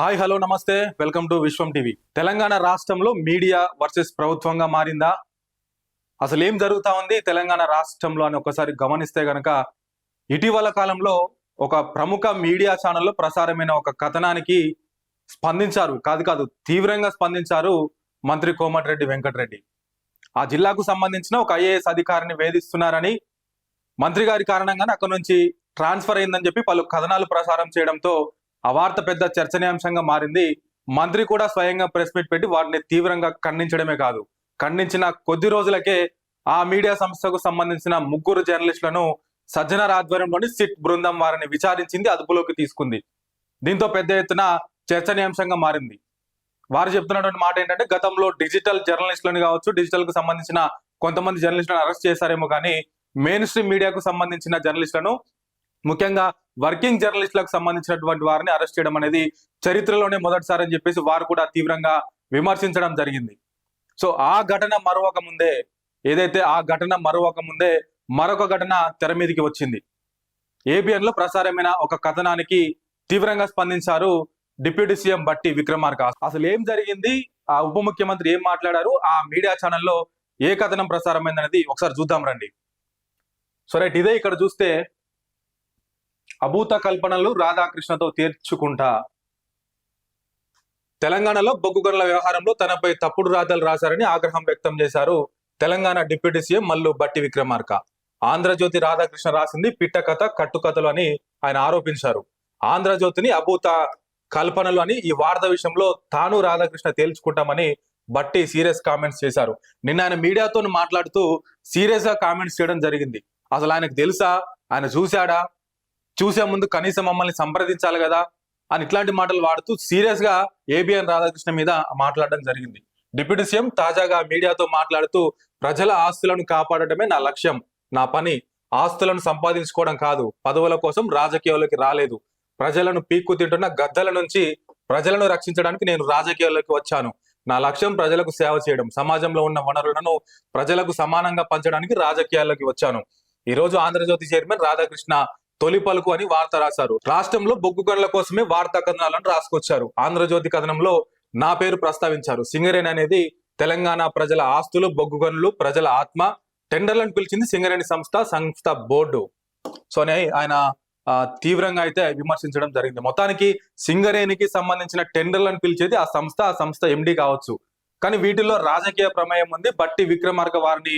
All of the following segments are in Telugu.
హాయ్ హలో నమస్తే. Welcome to Vishwam TV. Telangana రాష్ట్రంలో మీడియా వర్సెస్ ప్రభుత్వంగా మారిందా? అసలు ఏం జరుగుతా ఉంది తెలంగాణ రాష్ట్రంలో అని ఒకసారి గమనిస్తే గనక ఇటీవల కాలంలో ఒక ప్రముఖ మీడియా ఛానల్లో ప్రసారమైన ఒక కథనానికి స్పందించారు. కాదు కాదు తీవ్రంగా స్పందించారు మంత్రి కోమటిరెడ్డి వెంకటరెడ్డి. ఆ జిల్లాకు సంబంధించిన ఒక ఐఏఎస్ అధికారిని వేధిస్తున్నారని మంత్రి గారి కారణంగానే అక్కడ నుంచి ట్రాన్స్ఫర్ అయిందని చెప్పి పలు కథనాలు ప్రసారం చేయడంతో ఆ వార్త పెద్ద చర్చనీయాంశంగా మారింది. మంత్రి కూడా స్వయంగా ప్రెస్ మీట్ పెట్టి వాటిని తీవ్రంగా ఖండించడమే కాదు. ఖండించిన కొద్ది రోజులకే ఆ మీడియా సంస్థకు సంబంధించిన ముగ్గురు జర్నలిస్టులను సజ్జనర్ ఆధ్వర్యంలోని సిట్ బృందం వారిని విచారించింది అదుపులోకి తీసుకుంది. దీంతో పెద్ద ఎత్తున చర్చనీయాంశంగా మారింది. వారు చెప్తున్నటువంటి మాట ఏంటంటే గతంలో డిజిటల్ జర్నలిస్టులను కావచ్చు డిజిటల్కు సంబంధించిన కొంతమంది జర్నలిస్టులను అరెస్ట్ చేశారేమో కానీ మెయిన్ స్ట్రీమ్ మీడియాకు సంబంధించిన జర్నలిస్టులను ముఖ్యంగా వర్కింగ్ జర్నలిస్టులకు సంబంధించినటువంటి వారిని అరెస్ట్ చేయడం అనేది చరిత్రలోనే మొదటిసారి అని చెప్పేసి వారు కూడా తీవ్రంగా విమర్శించడం జరిగింది. సో ఆ ఘటన మరొక ముందే ఏదైతే ఆ ఘటన మరొక ముందే మరొక ఘటన తెర మీదకి వచ్చింది. ఏబిఎన్లో ప్రసారమైన ఒక కథనానికి తీవ్రంగా స్పందించారు డిప్యూటీ సీఎం బట్టి విక్రమార్క. అసలు ఏం జరిగింది? ఆ ఉప ముఖ్యమంత్రి ఏం మాట్లాడారు? ఆ మీడియా ఛానల్లో ఏ కథనం ప్రసారమైందనేది ఒకసారి చూద్దాం రండి. సో రైట్ ఇదే ఇక్కడ చూస్తే అభూత కల్పనలు రాధాకృష్ణతో తీర్చుకుంటా. తెలంగాణలో బొగ్గు వ్యవహారంలో తనపై తప్పుడు రాతలు రాశారని ఆగ్రహం వ్యక్తం చేశారు తెలంగాణ డిప్యూటీ సీఎం మల్లు బట్టి విక్రమార్క. ఆంధ్రజ్యోతి రాధాకృష్ణ రాసింది పిట్ట కథ కట్టుకథలు అని ఆయన ఆరోపించారు. ఆంధ్రజ్యోతిని అభూత కల్పనలు అని ఈ వార్త విషయంలో తాను రాధాకృష్ణ తేల్చుకుంటామని బట్టి సీరియస్ కామెంట్స్ చేశారు. నిన్న ఆయన మీడియాతో మాట్లాడుతూ సీరియస్గా కామెంట్స్ చేయడం జరిగింది. అసలు ఆయనకు తెలుసా? ఆయన చూశాడా? చూసే ముందు కనీసం మమ్మల్ని సంప్రదించాలి కదా అని ఇట్లాంటి మాటలు వాడుతూ సీరియస్గా ఏబిఎన్ రాధాకృష్ణ మీద మాట్లాడడం జరిగింది. డిప్యూటీ సీఎం తాజాగా మీడియాతో మాట్లాడుతూ ప్రజల ఆస్తులను కాపాడటమే నా లక్ష్యం. నా పని ఆస్తులను సంపాదించుకోవడం కాదు. పదవుల కోసం రాజకీయాల్లోకి రాలేదు. ప్రజలను పీక్కు తింటున్న గద్దల నుంచి ప్రజలను రక్షించడానికి నేను రాజకీయాల్లోకి వచ్చాను. నా లక్ష్యం ప్రజలకు సేవ చేయడం. సమాజంలో ఉన్న వనరులను ప్రజలకు సమానంగా పంచడానికి రాజకీయాల్లోకి వచ్చాను. ఈ రోజు ఆంధ్రజ్యోతి చైర్మన్ రాధాకృష్ణ తొలి పలుకు అని వార్త రాశారు. రాష్ట్రంలో బొగ్గు గనుల కోసమే వార్తా కథనాలను రాసుకొచ్చారు. ఆంధ్రజ్యోతి కథనంలో నా పేరు ప్రస్తావించారు. సింగరేణి అనేది తెలంగాణ ప్రజల ఆస్తులు బొగ్గు గనులు ప్రజల ఆత్మ టెండర్లను పిలిచింది సింగరేణి సంస్థ సంస్థ బోర్డు. సో అని ఆయన తీవ్రంగా అయితే విమర్శించడం జరిగింది. మొత్తానికి సింగరేణికి సంబంధించిన టెండర్లను పిలిచేది ఆ సంస్థ ఆ సంస్థ ఎండి కావచ్చు. కానీ వీటిల్లో రాజకీయ ప్రమేయం ఉంది. బట్టి విక్రమార్క వారిని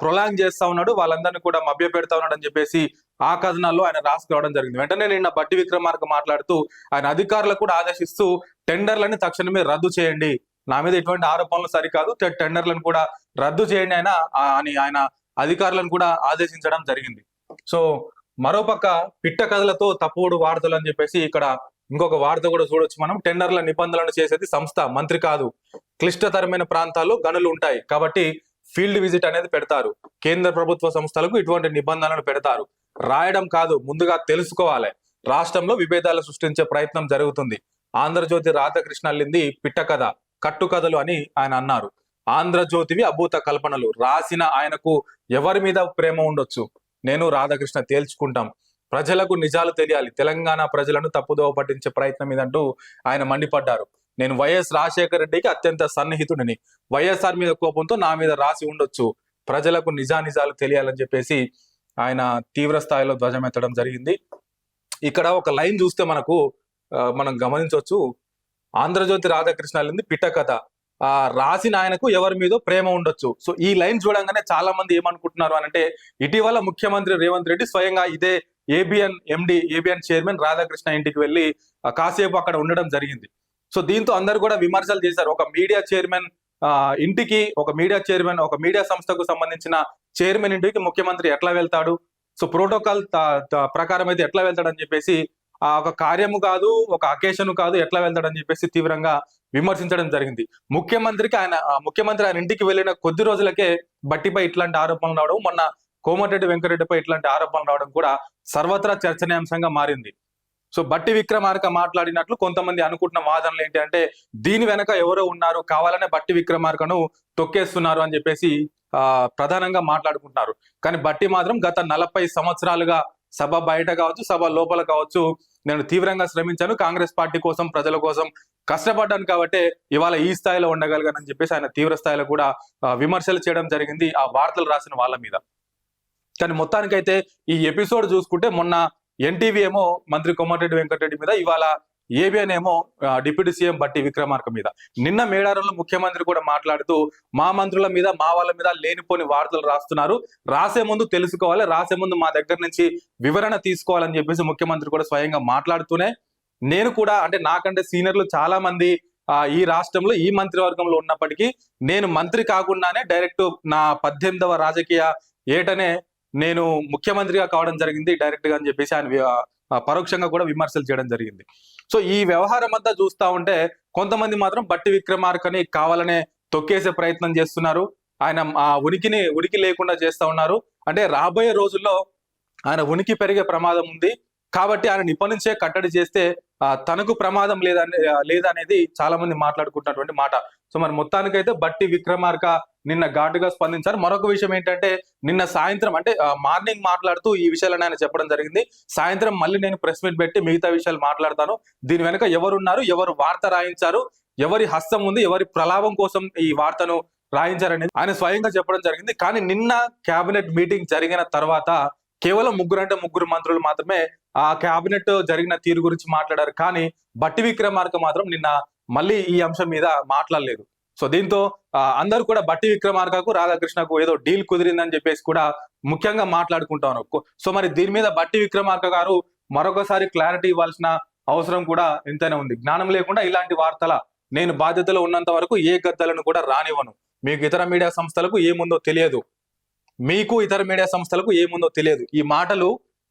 ప్రొలాంగ్ చేస్తా ఉన్నాడు. వాళ్ళందరినీ కూడా మభ్య పెడతా ఉన్నాడు అని చెప్పేసి ఆ కథనాల్లో ఆయన రాసుకోవడం జరిగింది. వెంటనే నిన్న బట్టి విక్రమార్క మాట్లాడుతూ ఆయన అధికారులకు కూడా ఆదేశిస్తూ టెండర్లని తక్షణమే రద్దు చేయండి. నా మీద ఎటువంటి ఆరోపణలు సరికాదు. టెండర్లను కూడా రద్దు చేయండి ఆయన అని ఆయన అధికారులను కూడా ఆదేశించడం జరిగింది. సో మరోపక్క పిట్ట కథలతో తప్పుడు వార్తలు అని చెప్పేసి ఇక్కడ ఇంకొక వార్త కూడా చూడొచ్చు మనం. టెండర్ల నిబంధనలను చేసేది సంస్థ మంత్రి కాదు. క్లిష్టతరమైన ప్రాంతాల్లో గనులు ఉంటాయి. కాబట్టి ఫీల్డ్ విజిట్ అనేది పెడతారు. కేంద్ర ప్రభుత్వ సంస్థలకు ఇటువంటి నిబంధనలను పెడతారు. రాయడం కాదు ముందుగా తెలుసుకోవాలి. రాష్ట్రంలో విభేదాలు సృష్టించే ప్రయత్నం జరుగుతుంది. ఆంధ్రజ్యోతి రాధాకృష్ణ అల్లింది పిట్ట కథ కట్టుకథలు అని ఆయన అన్నారు. ఆంధ్రజ్యోతివి అభూత కల్పనలు. రాసిన ఆయనకు ఎవరి మీద ప్రేమ ఉండొచ్చు? నేను రాధాకృష్ణ తేల్చుకుంటాం. ప్రజలకు నిజాలు తెలియాలి. తెలంగాణ ప్రజలను తప్పుదోవ పట్టించే ప్రయత్నం ఇదంటూ ఆయన మండిపడ్డారు. నేను వైఎస్ రాజశేఖర రెడ్డికి అత్యంత సన్నిహితుడిని. వైఎస్ఆర్ మీద కోపంతో నా మీద రాసి ఉండొచ్చు. ప్రజలకు నిజానిజాలు తెలియాలని చెప్పేసి ఆయన తీవ్ర స్థాయిలో ధ్వజమెత్తడం జరిగింది. ఇక్కడ ఒక లైన్ చూస్తే మనకు మనం గమనించవచ్చు ఆంధ్రజ్యోతి రాధాకృష్ణ వెళ్ళింది పిట్ట కథ. ఆ రాసిన ఆయనకు ఎవరి మీదో ప్రేమ ఉండొచ్చు. సో ఈ లైన్ చూడంగానే చాలా మంది ఏమనుకుంటున్నారు అని అంటే ఇటీవల ముఖ్యమంత్రి రేవంత్ రెడ్డి స్వయంగా ఇదే ABN MD ABN chairman Radhakrishna ఇంటికి వెళ్ళి కాసేపు అక్కడ ఉండడం జరిగింది. సో దీంతో అందరు కూడా విమర్శలు చేశారు. ఒక మీడియా చైర్మన్ ఇంటికి ఒక మీడియా చైర్మన్ ఒక మీడియా సంస్థకు సంబంధించిన చైర్మన్ ఇంటికి ముఖ్యమంత్రి ఎట్లా వెళ్తాడు? సో ప్రోటోకాల్ ప్రకారం అయితే ఎట్లా వెళ్తాడని చెప్పేసి ఆ ఒక కార్యము కాదు ఒక అకేషన్ కాదు ఎట్లా వెళ్తాడని చెప్పేసి తీవ్రంగా విమర్శించడం జరిగింది. ముఖ్యమంత్రికి ఆయన ముఖ్యమంత్రి ఆయన ఇంటికి వెళ్ళిన కొద్ది రోజులకే బట్టిపై ఇట్లాంటి ఆరోపణలు రావడం మొన్న కోమటిరెడ్డి వెంకరెడ్డిపై ఇట్లాంటి ఆరోపణలు రావడం కూడా సర్వత్రా చర్చనీయాంశంగా మారింది. సో బట్టి విక్రమార్క మాట్లాడినట్లు కొంతమంది అనుకుంటున్న వాదనలు ఏంటి అంటే దీని వెనక ఎవరో ఉన్నారు కావాలనే బట్టి విక్రమార్కను తొక్కేస్తున్నారు అని చెప్పేసి ఆ ప్రధానంగా మాట్లాడుకుంటున్నారు. కానీ బట్టి మాత్రం గత నలభై సంవత్సరాలుగా సభ బయట కావచ్చు సభ లోపల కావచ్చు నేను తీవ్రంగా శ్రమించాను. కాంగ్రెస్ పార్టీ కోసం ప్రజల కోసం కష్టపడ్డాను కాబట్టి ఇవాళ ఈ స్థాయిలో ఉండగలిగానని చెప్పేసి ఆయన తీవ్ర స్థాయిలో కూడా విమర్శలు చేయడం జరిగింది. ఆ వార్తలు రాసిన వాళ్ళ మీద. కానీ మొత్తానికైతే ఈ ఎపిసోడ్ చూసుకుంటే మొన్న ఎన్టీవీ ఏమో మంత్రి కోమటిరెడ్డి వెంకటరెడ్డి మీద ఇవాళ ఏబిఎన్ ఏమో డిప్యూటీ సీఎం బట్టి విక్రమార్క మీద. నిన్న మేడారంలో ముఖ్యమంత్రి కూడా మాట్లాడుతూ మా మంత్రుల మీద మా వాళ్ళ మీద లేనిపోని వార్తలు రాస్తున్నారు. రాసే ముందు తెలుసుకోవాలి రాసే ముందు మా దగ్గర నుంచి వివరణ తీసుకోవాలని చెప్పేసి ముఖ్యమంత్రి కూడా స్వయంగా మాట్లాడుతూనే నేను కూడా అంటే నాకంటే సీనియర్లు చాలా మంది ఈ రాష్ట్రంలో ఈ మంత్రివర్గంలో ఉన్నప్పటికీ నేను మంత్రి కాకుండానే డైరెక్ట్ నా పద్దెనిమిదవ రాజకీయ ఏటనే నేను ముఖ్యమంత్రిగా కావడం జరిగింది డైరెక్ట్గా అని చెప్పేసి ఆయన పరోక్షంగా కూడా విమర్శలు చేయడం జరిగింది. సో ఈ వ్యవహారం అంతా చూస్తా ఉంటే కొంతమంది మాత్రం బట్టి విక్రమార్కని కావాలనే తొక్కేసే ప్రయత్నం చేస్తున్నారు. ఆయన ఆ ఉనికిని ఉనికి లేకుండా చేస్తా ఉన్నారు. అంటే రాబోయే రోజుల్లో ఆయన ఉనికి పెరిగే ప్రమాదం ఉంది. కాబట్టి ఆయన ఇప్పటి కట్టడి చేస్తే తనకు ప్రమాదం లేదని లేదనేది చాలా మంది మాట్లాడుకుంటున్నటువంటి మాట. సో మరి మొత్తానికైతే బట్టి విక్రమార్క నిన్న ఘాటుగా స్పందించారు. మరొక విషయం ఏంటంటే నిన్న సాయంత్రం అంటే మార్నింగ్ మాట్లాడుతూ ఈ విషయాలను ఆయన చెప్పడం జరిగింది. సాయంత్రం మళ్ళీ నేను ప్రెస్ మీట్ పెట్టి మిగతా విషయాలు మాట్లాడతాను. దీని వెనుక ఎవరున్నారు ఎవరు వార్త రాయించారు ఎవరి హస్తం ఉంది ఎవరి ప్రలాభం కోసం ఈ వార్తను రాయించారనేది ఆయన స్వయంగా చెప్పడం జరిగింది. కానీ నిన్న కేబినెట్ మీటింగ్ జరిగిన తర్వాత కేవలం ముగ్గురు అంటే ముగ్గురు మంత్రులు మాత్రమే ఆ కేబినెట్ జరిగిన తీరు గురించి మాట్లాడారు. కానీ బట్టి విక్రమార్క మాత్రం నిన్న మళ్ళీ ఈ అంశం మీద మాట్లాడలేదు. సో దీంతో అందరూ కూడా బట్టి విక్రమార్కకు రాధాకృష్ణకు ఏదో డీల్ కుదిరిందని చెప్పేసి కూడా ముఖ్యంగా మాట్లాడుకుంటా ఉన్నారు. సో మరి దీని మీద బట్టి విక్రమార్క గారు మరొకసారి క్లారిటీ ఇవ్వాల్సిన అవసరం కూడా ఎంతైనా ఉంది. జ్ఞానం లేకుండా ఇలాంటి వార్తల నేను బాధ్యతలో ఉన్నంత వరకు ఏ గద్దలను కూడా రానివ్వను. మీకు ఇతర మీడియా సంస్థలకు ఏముందో తెలియదు. మీకు ఇతర మీడియా సంస్థలకు ఏముందో తెలియదు. ఈ మాటలు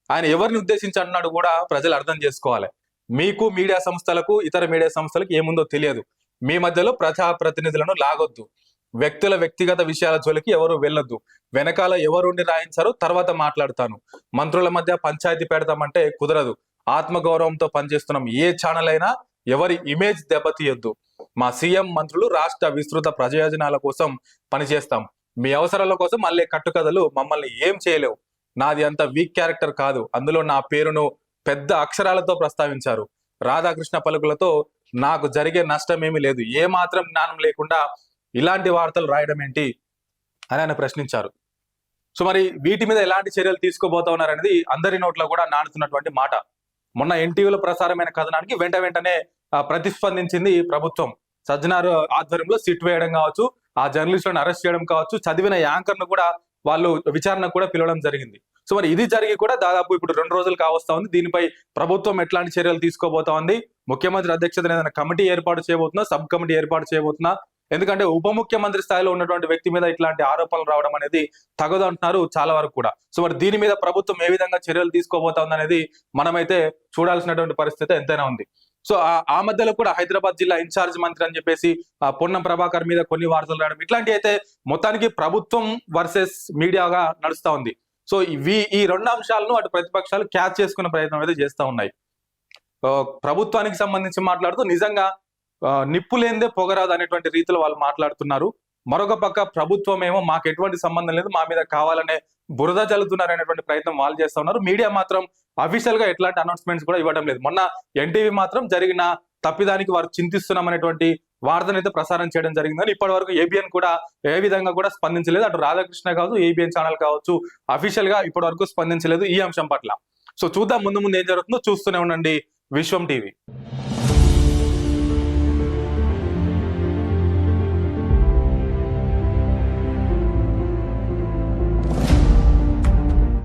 ఆయన ఎవరిని ఉద్దేశించి అన్నాడు కూడా ప్రజలు అర్థం చేసుకోవాలి. మీకు మీడియా సంస్థలకు ఇతర మీడియా సంస్థలకు ఏముందో తెలియదు. మీ మధ్యలో ప్రజా ప్రతినిధులను లాగొద్దు. వ్యక్తుల వ్యక్తిగత విషయాల జోలికి ఎవరు వెళ్ళొద్దు. వెనకాల ఎవరుండి రాయించారో తర్వాత మాట్లాడతాను. మంత్రుల మధ్య పంచాయతీ పెడతామంటే కుదరదు. ఆత్మగౌరవంతో పనిచేస్తున్నాం. ఏ ఛానల్ అయినా ఎవరి ఇమేజ్ దెబ్బతీయొద్దు. మా సీఎం మంత్రులు రాష్ట్ర విస్తృత ప్రయోజనాల కోసం పనిచేస్తాం. మీ అవసరాల కోసం మళ్ళీ కట్టుకథలు మమ్మల్ని ఏం చేయలేవు. నాది అంత వీక్ క్యారెక్టర్ కాదు. అందులో నా పేరును పెద్ద అక్షరాలతో ప్రస్తావించారు. రాధాకృష్ణ పలుకులతో నాకు జరిగే నష్టం ఏమీ లేదు. ఏ మాత్రం జ్ఞానం లేకుండా ఇలాంటి వార్తలు రాయడం ఏంటి అని ఆయన ప్రశ్నించారు. సో మరి వీటి మీద ఎలాంటి చర్యలు తీసుకోబోతా ఉన్నారనేది అందరి నోట్లో కూడా నానుతున్నటువంటి మాట. మొన్న ఎన్టీవీలో ప్రసారమైన కథనానికి వెంట వెంటనే ప్రతిస్పందించింది ప్రభుత్వం. సజ్జనార్ ఆధ్వర్యంలో సిట్ వేయడం కావచ్చు ఆ జర్నలిస్టులను అరెస్ట్ చేయడం కావచ్చు చదివిన యాంకర్ను కూడా వాళ్ళు విచారణ కూడా పిలవడం జరిగింది. సో మరి ఇది జరిగి కూడా దాదాపు ఇప్పుడు రెండు రోజులు కావస్తా ఉంది. దీనిపై ప్రభుత్వం ఎట్లాంటి చర్యలు తీసుకోబోతా ఉంది? ముఖ్యమంత్రి అధ్యక్షతన ఏదైనా కమిటీ ఏర్పాటు చేయబోతున్నా సబ్ కమిటీ ఏర్పాటు చేయబోతున్నా ఎందుకంటే ఉప ముఖ్యమంత్రి స్థాయిలో ఉన్నటువంటి వ్యక్తి మీద ఇట్లాంటి ఆరోపణలు రావడం అనేది తగదు అంటున్నారు చాలా వరకు కూడా. సో మరి దీని మీద ప్రభుత్వం ఏ విధంగా చర్యలు తీసుకోబోతోంది అనేది మనమైతే చూడాల్సినటువంటి పరిస్థితి ఎంతైనా ఉంది. సో ఆ- మధ్యలో కూడా హైదరాబాద్ జిల్లా ఇన్ఛార్జ్ మంత్రి అని చెప్పేసి పొన్నం ప్రభాకర్ మీద కొన్ని వార్తలు రావడం ఇట్లాంటి అయితే మొత్తానికి ప్రభుత్వం వర్సెస్ మీడియాగా నడుస్తా ఉంది. సో ఇవి ఈ రెండు అంశాలను అటు ప్రతిపక్షాలు క్యాచ్ చేసుకునే ప్రయత్నం అయితే చేస్తా ఉన్నాయి. ప్రభుత్వానికి సంబంధించి మాట్లాడుతూ నిజంగా ఆ, నిప్పు లేనిదే పొగరాదు అనేటువంటి రీతిలో వాళ్ళు మాట్లాడుతున్నారు. మరొక పక్క ప్రభుత్వం ఏమో మాకు ఎటువంటి సంబంధం లేదు మా మీద కావాలనే బురద చల్లుతున్నారు అనేటువంటి ప్రయత్నం వాళ్ళు చేస్తా ఉన్నారు. మీడియా మాత్రం అఫీషియల్గా ఎట్లాంటి అనౌన్స్మెంట్స్ కూడా ఇవ్వడం లేదు. మొన్న ఎన్టీవీ మాత్రం జరిగిన తప్పిదానికి వారు చింతిస్తున్నాం అనేటువంటి వార్తను అయితే ప్రసారం చేయడం జరిగిందని ఇప్పటి వరకు ఏబిఎన్ కూడా ఏ విధంగా కూడా స్పందించలేదు. అటు రాధాకృష్ణ కావచ్చు ఏబిఎన్ ఛానల్ కావచ్చు అఫీషియల్గా ఇప్పటి వరకు స్పందించలేదు ఈ అంశం పట్ల. సో చూద్దాం ముందు ముందు ఏం జరుగుతుందో చూస్తూనే ఉండండి విశ్వం టీవీ.